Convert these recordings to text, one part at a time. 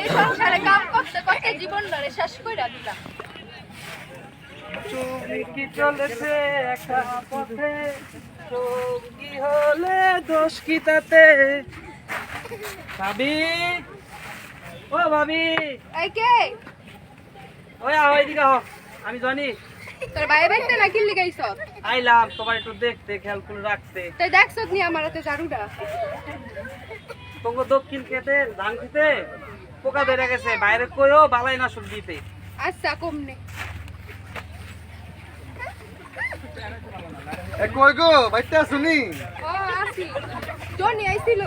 এই সংসারে কাম করতে করতে জীবন ধরে শেষ করে দিলাম। কি চলেছে একা পথে? সঙ্গী হলে দোষ কি তাতে? ভাবি? ও ভাবি? এই কে? ওই আহ এদিকে আহ আমি জানি। তোর ভাই বাইতে না কিল্লি গাইছ? আইলাম তোমার একটু দেখতে খেয়াল করে রাখতে। তুই দেখছ নি আমার হাতে ঝাড়ুটা? তোমার দক্ষিণ খেতে ধান খেতে পোকা ধরে গেছে বাইরে কইও বালাই না সব দিতে। আচ্ছা কমনে এ কই গো বাইতে আসুনি ও আসি জনি আইছিল।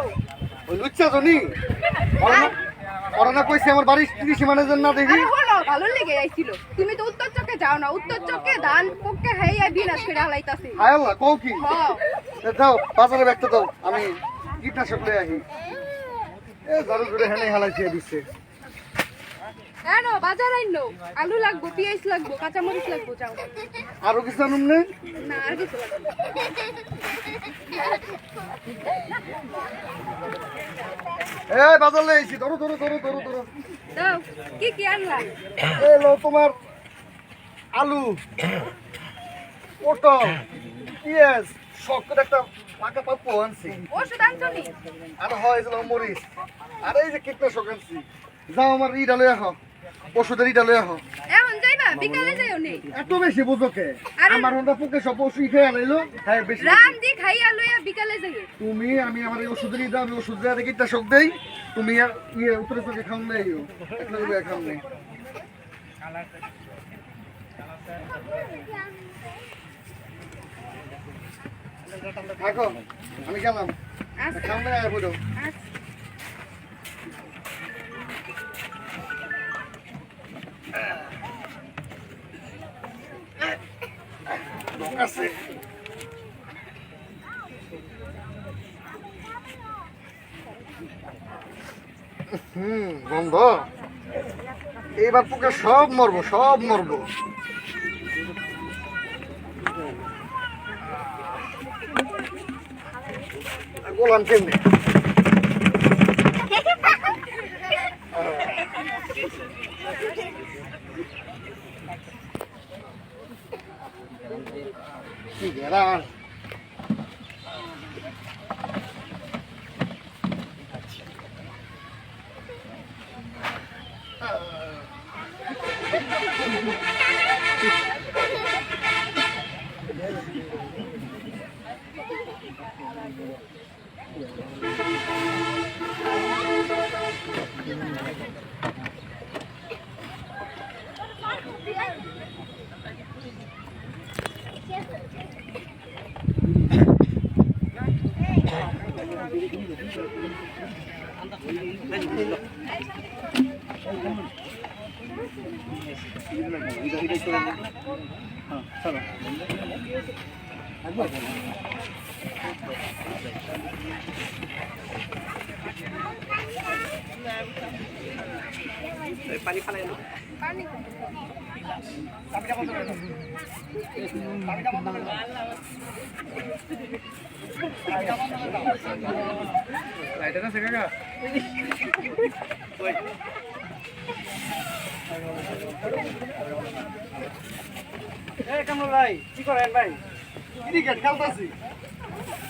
ওই লুচ্চা জনি। করোনা কইছে আমার বাড়ির কৃষি ম্যানেজার না দেখি। ভালো লেগে আইছিল। তুমি তো উত্তর চকে যাও না উত্তর চকে ধান পক্ষে হাইয়া বিনাশ করে হালাইতাছি। হায় আল্লাহ কও কি? দাও বাজারে ব্যাগটা দাও আমি কীটনাশক লয়ে আহি। এ ঝাড়ু করে হেনে হালাইছে দিচ্ছে কেন বাজার আইনো আলু লাগবো পেঁয়াজ লাগবো কাঁচামরিচ লাগবো যাও। আরও কিছু আনুন নে? না আর কিছু লাগবে। এ বাজার লয়ে আইছি ধরো ধরো ধরো ধরো ধরো। দাও কি কি আনলা? এ লো তোমার আলু পটল পেঁয়াজ করে একটা পাকা পাপ্পু আনছি। ওষুধ আনছো নি? আর হয় যে মরিচ। আর এই যে কীটনাশক আনছি। যাও আমার ইটা লয়ে আহ ওষুধের ইটা লয়ে আহ। বিকালে যাইও নি? এত বেশি আমার হন্ডা পোকে সব ওষুধ খেয়ে আনাইলো হ্যাঁ বেশি রাম দি খাইয়া লইয়া বিকালে যাইও। তুমি আমি আমার এই ওষুধের ইটা আমি ওষুধ দেওয়া কীটনাশক দেই। তুমি ইয়ে উত্তরে চোখে খাম নেই খাম নেই থাকো আমি গেলাম। আচ্ছা। খাম নেই আর আচ্ছা। আছে হুম সব মরবো সব মরবো। গোলাম কেমনি? কি গেলাম পানি ফালাই না পানি লাইটার আছে কাকা এই কামরুল ভাই কি করেন ভাই? ক্রিকেট খেলতেছি।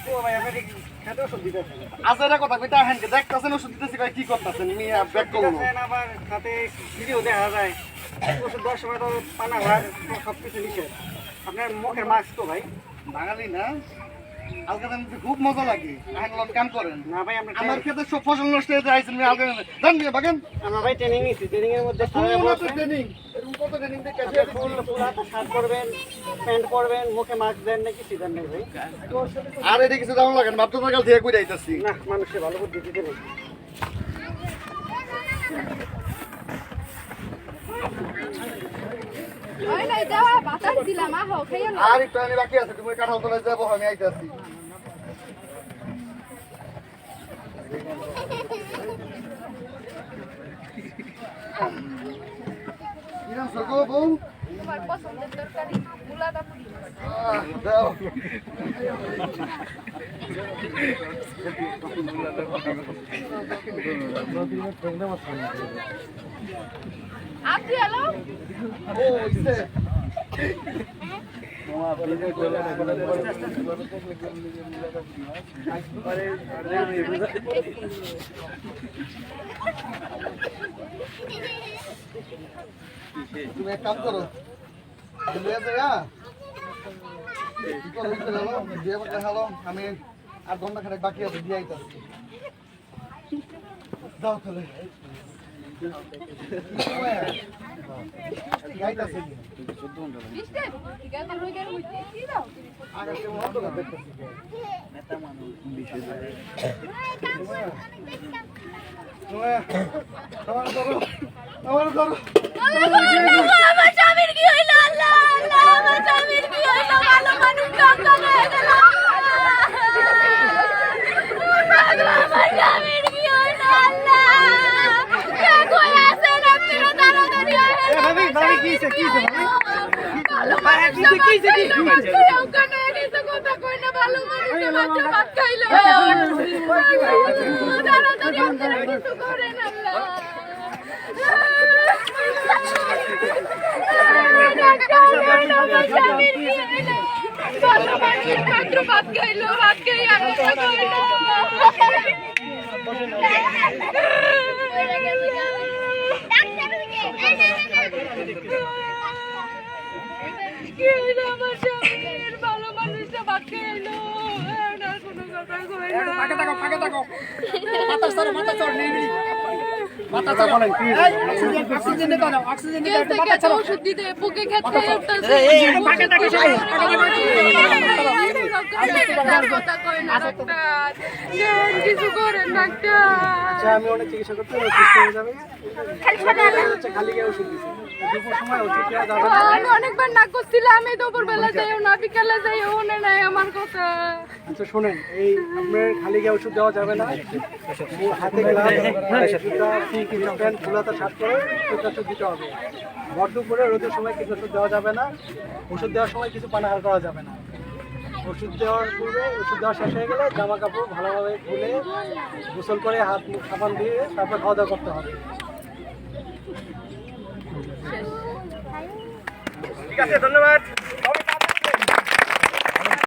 ও ভাই আপনি খেতে ওষুধ দিতেছেন আজারা কথা কইতা হেন দেখতাছেন ওষুধ দিতেছি কই কি করতাছেন মিয়া ব্যাক দিতেছেন আবার খাতে ভিডিও দেখা যায়। ওষুধ দেওয়ার সময় তো পানা ভার সব কিছু নিষেধ। আপনার মুখের মাস্ক তো ভাই। বাঙালি না? খুব মজা লাগে। আহেন কাম করেন? না ভাই আমার ক্ষেত্রে সব ফসল নষ্ট হয়ে যায় আইছেন জান। মিয়া বাগান। আমরা ভাই ট্রেনিং ট্রেনিং এর মধ্যে ফুল সবাই মতো বলছে, ট্রেনিং এরকম কত ট্রেনিং দেখে আপনি ফুল ফুল হাতে শার্ট প্যান্ট পরবেন মুখে মাস্ক দেন না কিছু দেন না ভাই? আর এদিকে কিছু দাম লাগেন ভাবতে কই যাইতাছি না ভালো বুদ্ধি দিতে দেওয়া বাতাস দিলাম আহো খাইয়া লও আর একটু আমি বাকি আছে তুমি কাঁঠাল তলায় যাব আমি আইতাছি কিরাম সরকো বউ তোমার পছন্দের তরকারি মুলাদা পুরি দাও আপনি এলো ও ইসে। তুমি এক কাম করো। আমি আর ঘণ্টা খানেক বাকি আছে দিয়ে আইতাছি। দাও তাহলে। আমার স্বামীর কি হইল? আল্লাহ আল্লাহ আমার স্বামীর কি হইল? ভালো মানুষ টাকা হয়ে গেল আমার স্বামীর কি হইল আল্লাহ কে কই আছেন আপনারা তাড়াতাড়ি আইন ভাবি ভাবি কি হইছে কি হইছে ভাবি ভালো মানুষ কি হইছে, কি হইছে, কি হইছে? ওখানে কিছু কথা কই না ভালো মানুষ বাচ্চা ভাত খাইলো ভাত খাই আমার স্বামীর ভালো খাইলো না কোনো কথা কই না ফাঁকে থাকো ফাঁকে থাকো মাথা সর মাথা সর নেই নেই মাথা সর বলেন অক্সিজেন নিতে দাও অক্সিজেন নিতে মাথা সর ওষুধ দিতে বুকে খেতে এই ফাঁকে থাকো সবাই আচ্ছা আমি অনেক চিকিৎসা করতে সুস্থ হয়ে যাবে। খালি গিয়ে ওষুধ দিছি। সময় ওষুধ দেওয়া যাবে না। আমি অনেকবার না করছিলাম আমি দুপুর বেলা যাইও না বিকালে যাইও মনে নাই আমার কথা। আচ্ছা শোনেন এই আপনার খালি গিয়ে ওষুধ দেওয়া যাবে না। হাতে প্যান্ট খোলাতে শার্ট করে কীটনাশক দিতে হবে। ভর দুপুরে রোদের সময় কীটনাশক দেওয়া যাবে না। ওষুধ দেওয়ার সময় কিছু পানাহার করা যাবে না। ওষুধ দেওয়ার পূর্বে ওষুধ দেওয়া শেষ হয়ে গেলে জামা কাপড় ভালোভাবে খুলে গোসল করে হাত মুখ সাবান দিয়ে তারপর খাওয়া দাওয়া করতে হবে। ঠিক আছে ধন্যবাদ।